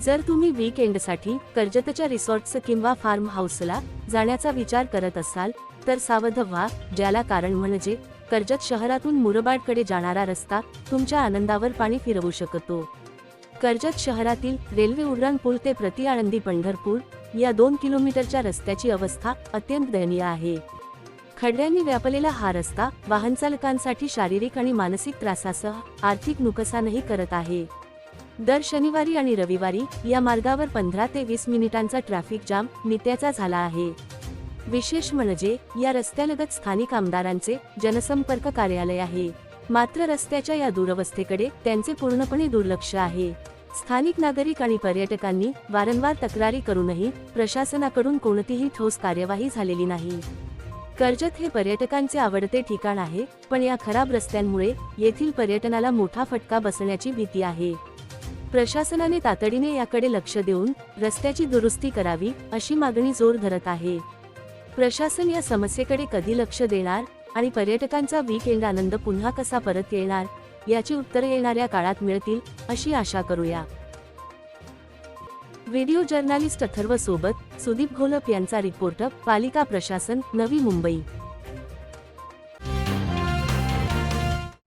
जर तुम्ही वीकेंडसाठी कर्जतच्या रिसॉर्ट्स किंवा फार्म हाऊसला जाण्याचा विचार करत असाल तर सावध व्हा ज्याला कारण म्हणजे कर्जत शहरातून मुरबाडकडे जाणारा रस्ता तुमच्या आनंदावर पाणी फिरवू शकतो. कर्जत शहरातील रेल्वे उड्डाणपूल ते प्रति आळंदी पंढरपूर या दोन किलोमीटरच्या रस्त्याची अवस्था अत्यंत दयनीय आहे. खड्ड्यांनी व्यापलेला हा रस्ता वाहनचालकांसाठी शारीरिक आणि मानसिक त्रासासह आर्थिक नुकसानही करत आहे. दर शनिवारी आणि रविवारी या मार्गावर पंधरा ते वीस मिनिटांचा ट्रॅफिक जाम नित्याचा झाला आहे. विशेष म्हणजे या रस्त्यालगत स्थानिक आमदारांचे जनसंपर्क कार्यालय आहे. मात्र रस्त्याच्या या दुरवस्थेकडे त्यांचे पूर्णपणे दुर्लक्ष आहे. स्थानिक नागरिक आणि पर्यटकांनी वारंवार तक्रारी करूनही प्रशासनाकडून कोणतीही ठोस कार्यवाही झालेली नाही. कर्जत हे पर्यटकांचे आवडते ठिकाण आहे पण या खराब रस्त्यांमुळे येथील पर्यटनाला मोठा फटका बसण्याची भीती आहे. प्रशासनाने तातडीने याकडे लक्ष देऊन रस्त्याची दुरुस्ती करावी अशी मागणी जोर धरत आहे. प्रशासन या समस्येकडे कधी लक्ष देणार आणि पर्यटकांचा वीकेंड आनंद पुन्हा कसा परत येणार याची उत्तरे येणाऱ्या काळात मिळतील अशी आशा करूया. व्हिडिओ जर्नालिस्ट अथर्व सोबत सुदीप घोलप यांचा रिपोर्ट पालिका प्रशासन नवी मुंबई.